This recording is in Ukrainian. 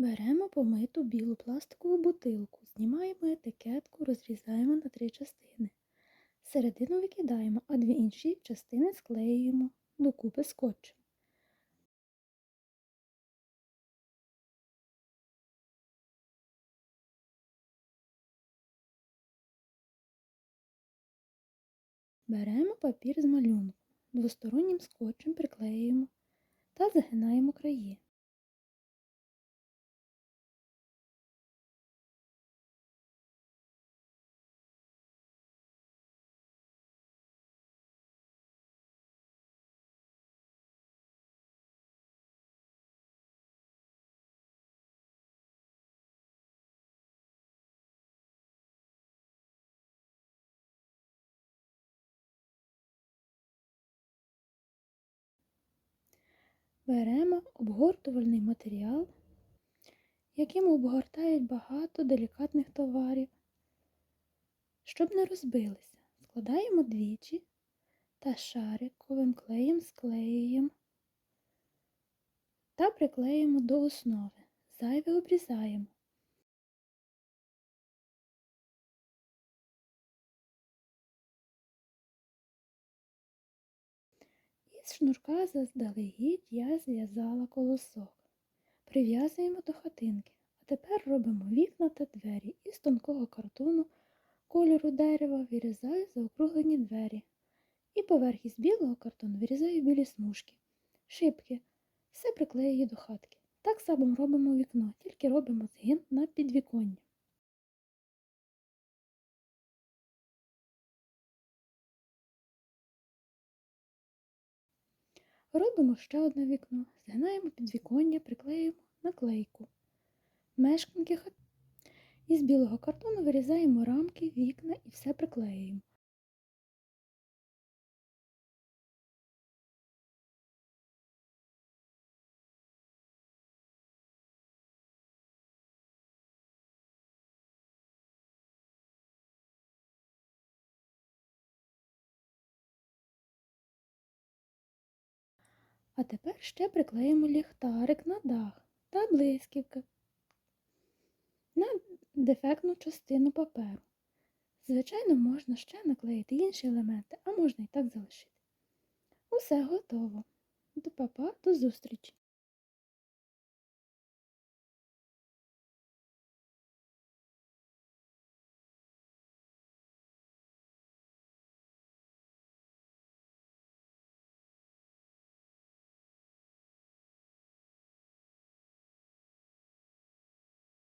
Беремо помиту білу пластикову бутилку, знімаємо етикетку, розрізаємо на три частини. Середину викидаємо, а дві інші частини склеюємо докупи скотчем. Беремо папір з малюнком, двостороннім скотчем приклеюємо та загинаємо краї. Беремо обгортувальний матеріал, яким обгортають багато делікатних товарів. Щоб не розбилися, складаємо двічі та шариковим клеєм склеюємо та приклеїмо до основи. Зайве обрізаємо. Із шнурка заздалегідь я зв'язала колосок. Прив'язуємо до хатинки. А тепер робимо вікна та двері із тонкого картону кольору дерева вирізаю заокруглені двері. І поверх із білого картону вирізаю білі смужки, шибки, все приклеюю до хатки. Так само робимо вікно, тільки робимо згин на підвіконня. Робимо ще одне вікно, згинаємо підвіконня, приклеюємо наклейку. Мешканки. Із білого картону вирізаємо рамки, вікна і все приклеюємо. А тепер ще приклеїмо ліхтарик на дах та блисківки на дефектну частину паперу. Звичайно, можна ще наклеїти інші елементи, а можна і так залишити. Усе готово. До папа, до зустрічі!